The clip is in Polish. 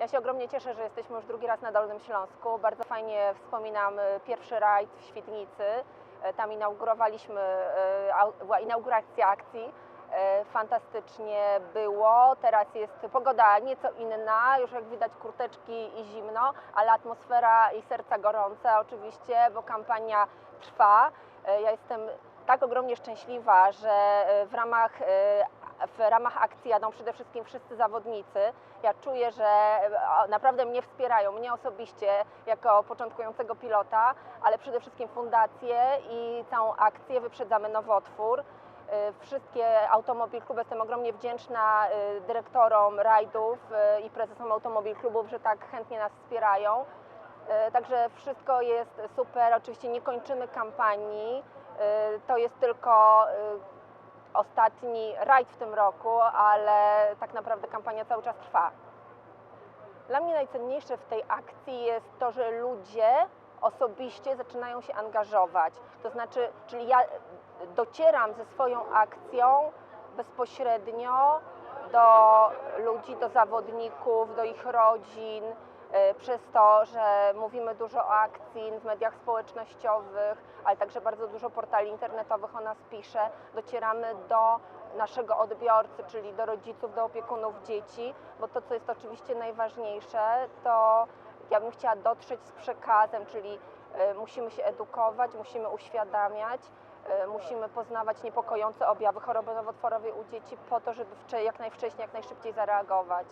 Ja się ogromnie cieszę, że jesteśmy już drugi raz na Dolnym Śląsku. Bardzo fajnie wspominam e, pierwszy rajd w Świdnicy. E, Tam inaugurowaliśmy, e, była inauguracja akcji. Fantastycznie było. Teraz jest pogoda nieco inna, już jak widać kurteczki i zimno, ale atmosfera i serca gorące oczywiście, bo kampania trwa. Ja jestem tak ogromnie szczęśliwa, że w ramach, w ramach akcji jadą przede wszystkim wszyscy zawodnicy. Ja czuję, że e, naprawdę mnie wspierają, mnie osobiście jako początkującego pilota, ale przede wszystkim fundacje i całą akcję wyprzedzamy nowotwór. E, Wszystkie Automobil Kluby, jestem ogromnie wdzięczna e, dyrektorom rajdów i prezesom Automobil Klubów, że tak chętnie nas wspierają. Także wszystko jest super. Oczywiście nie kończymy kampanii. To jest tylko ostatni rajd w tym roku, ale tak naprawdę kampania cały czas trwa. Dla mnie najcenniejsze w tej akcji jest to, że ludzie osobiście zaczynają się angażować. To znaczy, czyli ja docieram ze swoją akcją bezpośrednio do ludzi, do zawodników, do ich rodzin, przez to, że mówimy dużo o akcji w mediach społecznościowych, ale także bardzo dużo portali internetowych o nas pisze, docieramy do naszego odbiorcy, czyli do rodziców, do opiekunów dzieci, bo to, co jest oczywiście najważniejsze, to ja bym chciała dotrzeć z przekazem, czyli e, musimy się edukować, musimy uświadamiać, e, musimy poznawać niepokojące objawy choroby nowotworowej u dzieci po to, żeby jak najwcześniej, jak najszybciej zareagować.